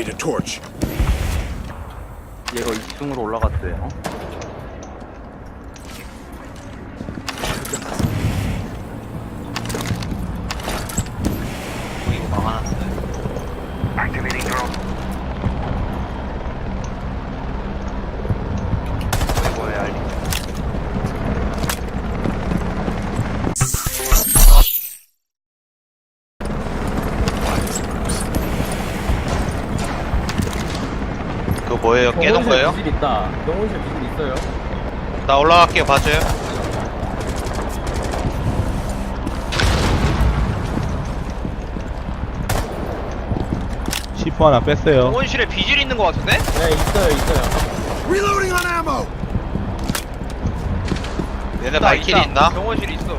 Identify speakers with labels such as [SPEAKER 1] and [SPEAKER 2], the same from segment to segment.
[SPEAKER 1] need a torch.
[SPEAKER 2] 얘가 2층으로 올라갔대요.
[SPEAKER 3] 뭐예요? 깨는 거예요?
[SPEAKER 4] 기술 있다. 경호실 기술 있어요.
[SPEAKER 3] 나 올라갈게요. 봐줘요.
[SPEAKER 5] C4 하나 뺐어요.
[SPEAKER 3] 원실에 비질 있는 거 같은데?
[SPEAKER 4] 네, 있어요, 있어요.
[SPEAKER 1] Reloading on ammo.
[SPEAKER 3] 얘네 발길이 있나?
[SPEAKER 6] 병원실 있어.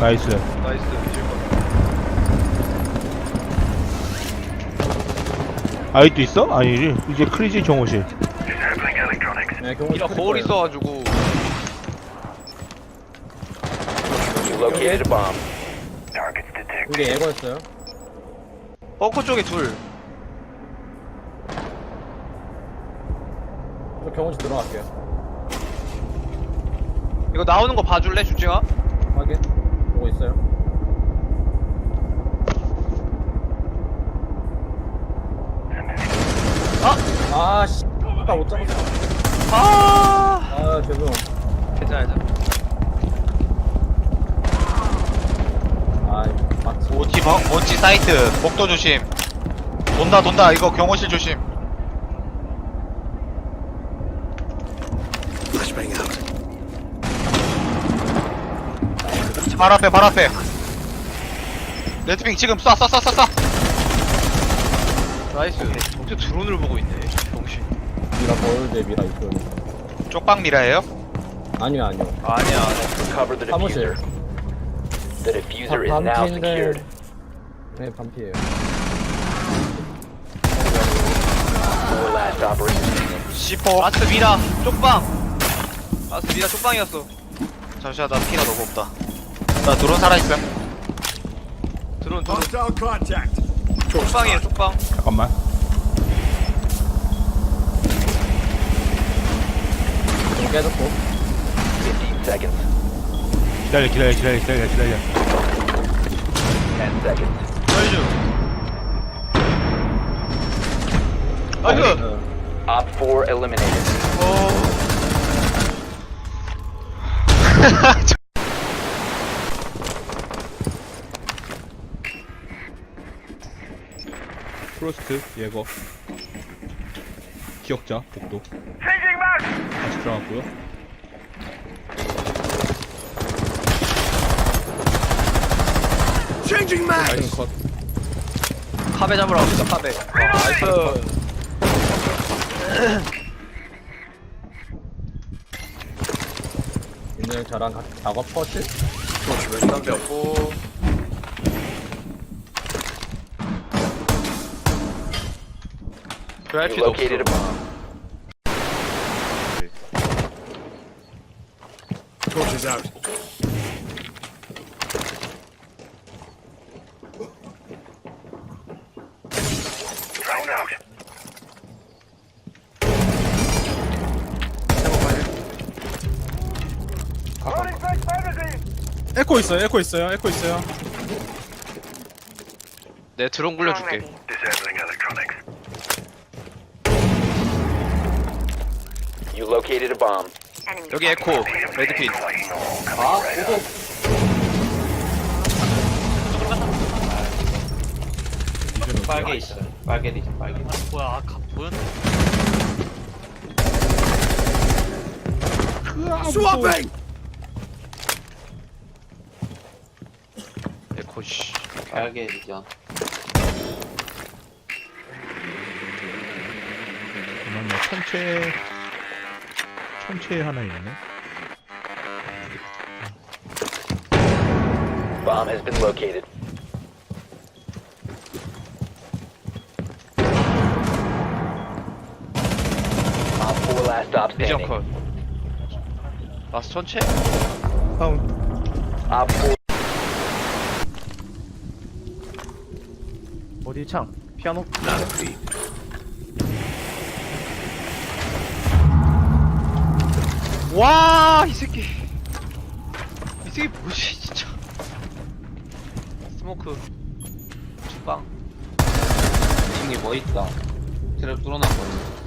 [SPEAKER 5] 나이스.
[SPEAKER 6] 나이스. 비질 거.
[SPEAKER 5] 아직도 있어? 아니, 이제 크리지 정호실.
[SPEAKER 4] 네, 경호실.
[SPEAKER 6] 이라
[SPEAKER 4] 클
[SPEAKER 6] 거울. 있어가지고.
[SPEAKER 4] 이게 에거였어요.
[SPEAKER 6] 벙커 쪽에 둘.
[SPEAKER 4] 저 경호실 들어갈게요.
[SPEAKER 6] 이거 나오는 거 봐줄래, 주징아?
[SPEAKER 4] 확인. 보고 있어요. 아! 아, 씨. 아까 못 잡았어.
[SPEAKER 6] 아.
[SPEAKER 4] 아, 죄송.
[SPEAKER 6] 괜찮아, 괜찮아.
[SPEAKER 4] 아, 맞지.
[SPEAKER 3] 오지 버, 오지 사이트. 복도 조심. 돈다 돈다. 이거 경호실 조심. 발 앞에 발 앞에. 레드핑 지금 쏴 쏴 쏴 쏴 쏴.
[SPEAKER 6] 나이스. 어떻게 드론을 보고 있네.
[SPEAKER 4] 미라 거울대 미라 있어요.
[SPEAKER 3] 쪽방 미라예요?
[SPEAKER 4] 아니요, 아니요.
[SPEAKER 6] 아니야.
[SPEAKER 7] Cover the
[SPEAKER 4] 사무실.
[SPEAKER 7] diffuser. The diffuser is
[SPEAKER 4] 바-
[SPEAKER 7] now
[SPEAKER 4] 반피인데.
[SPEAKER 7] secured.
[SPEAKER 4] 네, 반피에요.
[SPEAKER 7] Four last operators standing.
[SPEAKER 3] C4.
[SPEAKER 6] 아스 미라, 쪽방. 아스 미라 쪽방이었어.
[SPEAKER 3] 잠시만 나 피가 너무 없다. 나 드론 살아 있어.
[SPEAKER 6] 드론, 드론.
[SPEAKER 1] Hostile contact.
[SPEAKER 6] 쪽방이에요, 쪽방.
[SPEAKER 5] 잠깐만.
[SPEAKER 4] 좀 깨졌고.
[SPEAKER 7] 15 seconds.
[SPEAKER 5] 기다려, 기다려, 기다려, 기다려, 기다려.
[SPEAKER 7] 10 seconds.
[SPEAKER 6] 쩔죠. 나이스.
[SPEAKER 4] 어,
[SPEAKER 7] Op 4 eliminated.
[SPEAKER 6] 어.
[SPEAKER 5] 프로스트, 예거. 기억자, 복도. 다시 들어갔고요.
[SPEAKER 1] Changing.
[SPEAKER 5] 나이스 컷.
[SPEAKER 6] 카베 잡으러 갑니다, 카베. 와, 나이스.
[SPEAKER 4] 윤영 저랑 같이 작업 퍼실?
[SPEAKER 6] 담배 없고. 그할 필요 없어.
[SPEAKER 1] Is out.
[SPEAKER 8] 에코 있어요, 에코 있어요, 에코 있어요.
[SPEAKER 6] 내 드론 굴려줄게.
[SPEAKER 7] You located a bomb.
[SPEAKER 6] 여기 에코, 레드핀.
[SPEAKER 2] 빨개 있어요. 빨개 있어, 빨개.
[SPEAKER 1] Swapping.
[SPEAKER 6] 에코, 씨.
[SPEAKER 2] 빨개 리전.
[SPEAKER 5] 잠깐만요. 천체, 천체 하나 있네.
[SPEAKER 7] Bomb has been located. Op 4 last stop
[SPEAKER 6] 리전
[SPEAKER 7] standing.
[SPEAKER 6] 컷. 라스 천체?
[SPEAKER 5] 다운.
[SPEAKER 7] Op 4
[SPEAKER 6] 어디 창? 피아노? 와, 이 새끼. 이 새끼 뭐지, 진짜. 스모크. 주방.
[SPEAKER 2] 2층에 뭐 있다. 트랩 뚫어놨거든.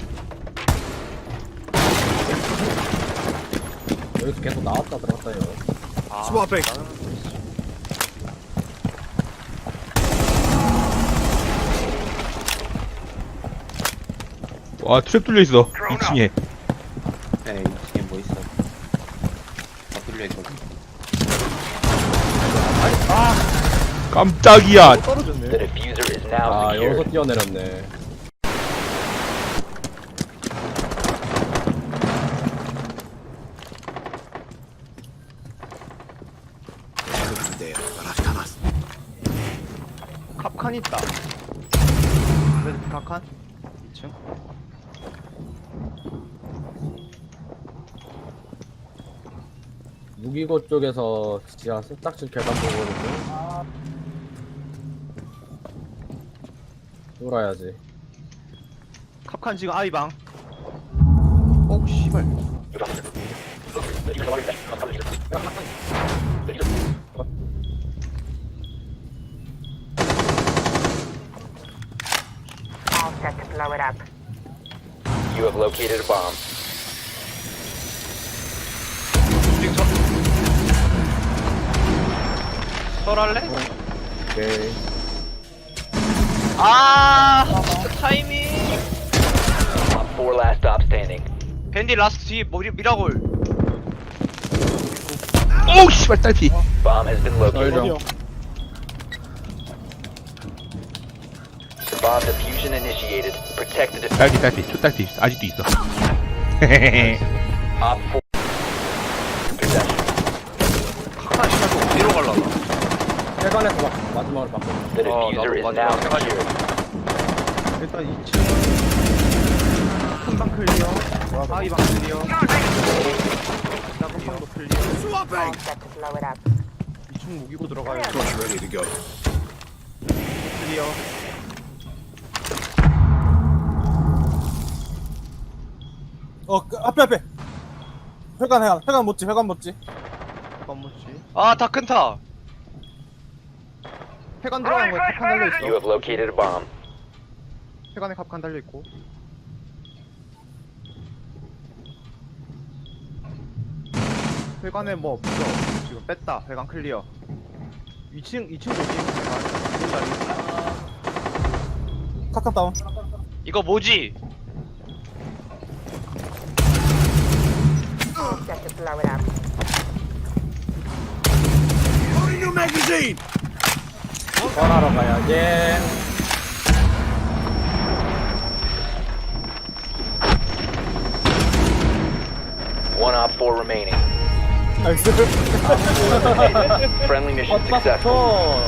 [SPEAKER 4] 여기서 계속 나왔다 들어갔다 해요.
[SPEAKER 6] 아,
[SPEAKER 1] Swapping.
[SPEAKER 5] 와 트랩 뚫려 있어 2층에
[SPEAKER 2] 네, 2층에 뭐 있어. 다 뚫려있거든.
[SPEAKER 5] 깜짝이야
[SPEAKER 7] The diffuser is now
[SPEAKER 4] 아. 여기서 뛰어내렸네.
[SPEAKER 6] 갑칸 있다. 그래도 갑칸? 2층?
[SPEAKER 4] 무기고 쪽에서 지하 세탁실 계단 보거든요. 돌아야지.
[SPEAKER 6] 갑칸 지금 아이방. 오, 씨발.
[SPEAKER 9] All set to blow it up.
[SPEAKER 7] You have located a bomb.
[SPEAKER 6] 지금 저. 설할래?
[SPEAKER 4] 오케이.
[SPEAKER 6] 아, 진짜 타이밍.
[SPEAKER 7] Op 4 last stop standing.
[SPEAKER 6] 밴디 라스트 뒤 머리 미라골.
[SPEAKER 5] 오우 씨발 딸피
[SPEAKER 7] Bomb has been located.
[SPEAKER 4] 썰정.
[SPEAKER 7] Bomb diffusion initiated. Protect the
[SPEAKER 5] 딸피
[SPEAKER 7] diffuser.
[SPEAKER 5] 딸피 초딸피 아직도 있어
[SPEAKER 7] Op
[SPEAKER 4] 세관에서 막 마지막으로 바꿔.
[SPEAKER 7] The diffuser is
[SPEAKER 6] 나도
[SPEAKER 7] now
[SPEAKER 6] 마지막에
[SPEAKER 7] secured.
[SPEAKER 6] 일단 2층. 큰방 클리어. 아이 방 클리어. 나방도 클리어.
[SPEAKER 9] All
[SPEAKER 1] Swapping!
[SPEAKER 9] set to blow it up.
[SPEAKER 6] 2층 무기고 들어가요.
[SPEAKER 1] Torch ready to go.
[SPEAKER 6] 클리어.
[SPEAKER 8] 어 그, 앞에 앞에 회관 회관 회관 못지 회관 못지
[SPEAKER 6] 잠깐 뭐지? 아, 다 큰타. 회관 들어간 거에 갑칸 달려
[SPEAKER 7] You
[SPEAKER 6] 있어.
[SPEAKER 7] have located a bomb.
[SPEAKER 6] 회관에 갑칸 달려 있고. 회관에 뭐 없어. 지금 뺐다. 회관 클리어. 2층 2층 조심.
[SPEAKER 8] 카칸 다운
[SPEAKER 6] 이거 뭐지?
[SPEAKER 9] All set to blow it up.
[SPEAKER 4] 설하러 가야지.
[SPEAKER 7] One Op 4 remaining.
[SPEAKER 8] 나이스
[SPEAKER 7] Friendly mission
[SPEAKER 4] 헛바
[SPEAKER 7] successful.
[SPEAKER 4] 쳐.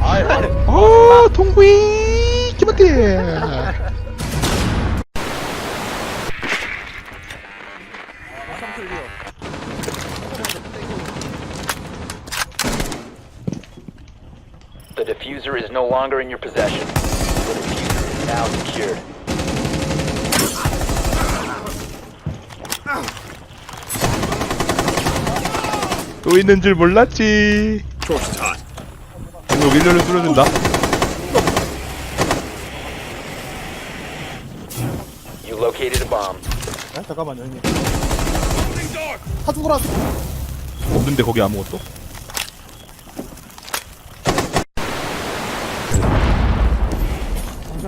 [SPEAKER 4] 아이,
[SPEAKER 5] 어 동구이 기만대
[SPEAKER 7] no longer in your possession. The diffuser is now secured.
[SPEAKER 5] 또 있는 줄 몰랐지. 이거 밀려를 뚫어준다
[SPEAKER 7] You located a bomb.
[SPEAKER 8] 아, 잠깐만요 형님 다 죽어라
[SPEAKER 5] 없는데 거기 아무것도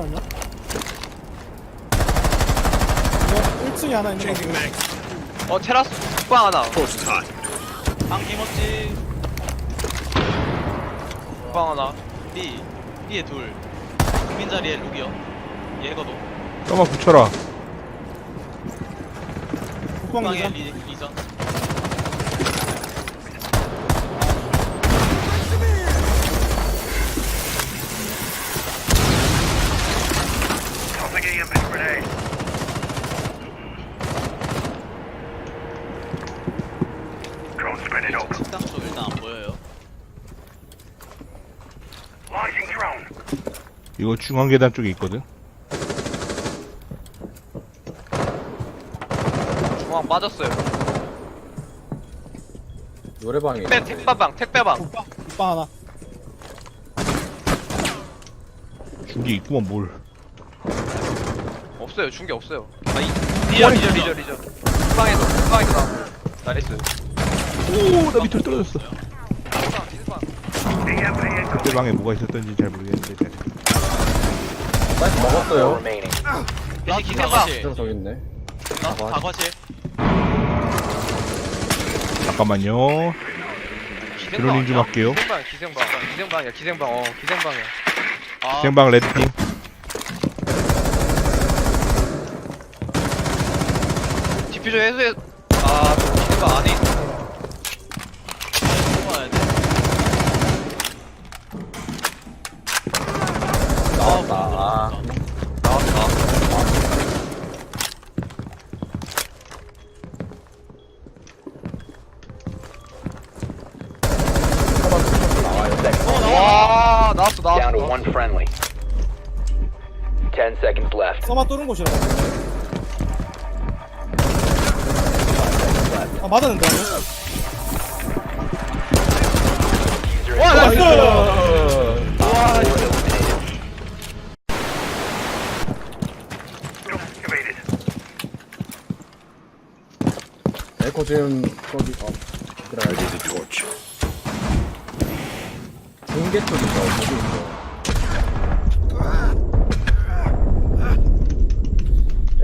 [SPEAKER 8] 잠시만요 이거 1층에 하나 있는 거
[SPEAKER 1] mags.
[SPEAKER 6] 어 테라스 국방 하나. 방 김었지. 국방 하나. B B에 둘. 국민 자리에 룩이요. 예거도.
[SPEAKER 5] 떠마 붙여라
[SPEAKER 8] 국방에
[SPEAKER 6] 국방에 리, 리전. 식당 쪽 일단 안 보여요.
[SPEAKER 1] Launching drone.
[SPEAKER 5] 이거 중앙 계단 쪽에 있거든.
[SPEAKER 6] 중앙 빠졌어요.
[SPEAKER 4] 노래방에
[SPEAKER 6] 택배 택배방 택배방.
[SPEAKER 8] 오빠 오빠 하나
[SPEAKER 5] 중계 있구만 뭘.
[SPEAKER 6] 없어요. 중계 없어요. 아, 이, 리저 리저 리저 리저. 방에서 방에서 나. 나이스.
[SPEAKER 5] 오, 나 밑으로 떨어졌어.
[SPEAKER 6] 방 뒷방.
[SPEAKER 5] 그때 방에 뭐가 있었던지 잘 모르겠는데. 잘.
[SPEAKER 7] Four
[SPEAKER 4] 먹었어요
[SPEAKER 7] remaining.
[SPEAKER 4] 저기 있네
[SPEAKER 6] 나 다거실.
[SPEAKER 5] 잠깐만요. 드로닝 좀 할게요.
[SPEAKER 6] 기생방 기생방 기생방이야 기생방 어 기생방이야. 아
[SPEAKER 5] 생방 레드팀.
[SPEAKER 6] 디퓨저 해소해. 아 기생방 안에 있어. 뽑아야 돼.
[SPEAKER 4] 나왔다 아
[SPEAKER 6] 나왔다. 와 나왔어
[SPEAKER 7] Down to
[SPEAKER 6] 나왔어.
[SPEAKER 7] one friendly. Ten seconds left.
[SPEAKER 8] 써마 뚫은 곳이라 아 맞았는데
[SPEAKER 6] 와 나이스. 와.
[SPEAKER 4] 에코 지금 저기 어
[SPEAKER 1] torch.
[SPEAKER 4] 중계 쪽이죠 거기 있어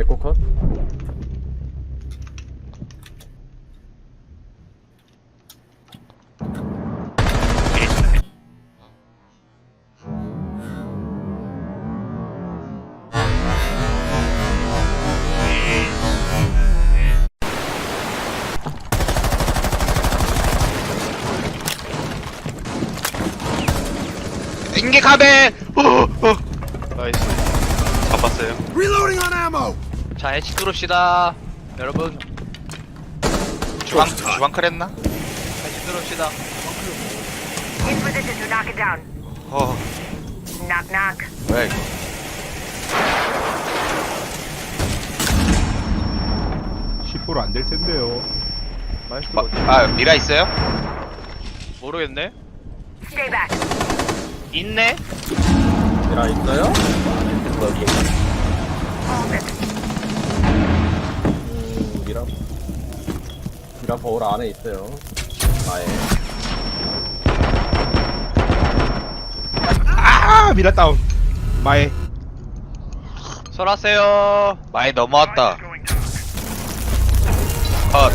[SPEAKER 4] 에코 컷.
[SPEAKER 3] 인계 가베! 어어. 나이스. 잡았어요.
[SPEAKER 1] Reloading on ammo.
[SPEAKER 6] 자 해치 뚫읍시다. 여러분.
[SPEAKER 3] 주방 주방 크랬나?
[SPEAKER 6] 해치 뚫읍시다.
[SPEAKER 9] In position to knock it down.
[SPEAKER 3] 어.
[SPEAKER 9] Knock knock.
[SPEAKER 3] 뭐야 이거?
[SPEAKER 5] 10%안될 텐데요.
[SPEAKER 3] 마, 아 미라 있어요?
[SPEAKER 6] 모르겠네.
[SPEAKER 9] Stay back.
[SPEAKER 6] 있네?
[SPEAKER 4] 미라 있어요? 음 미라 거울 안에 있어요 아예
[SPEAKER 5] 아, 미라 다운. 마에.
[SPEAKER 6] 설하세요
[SPEAKER 3] 많이 넘어왔다 컷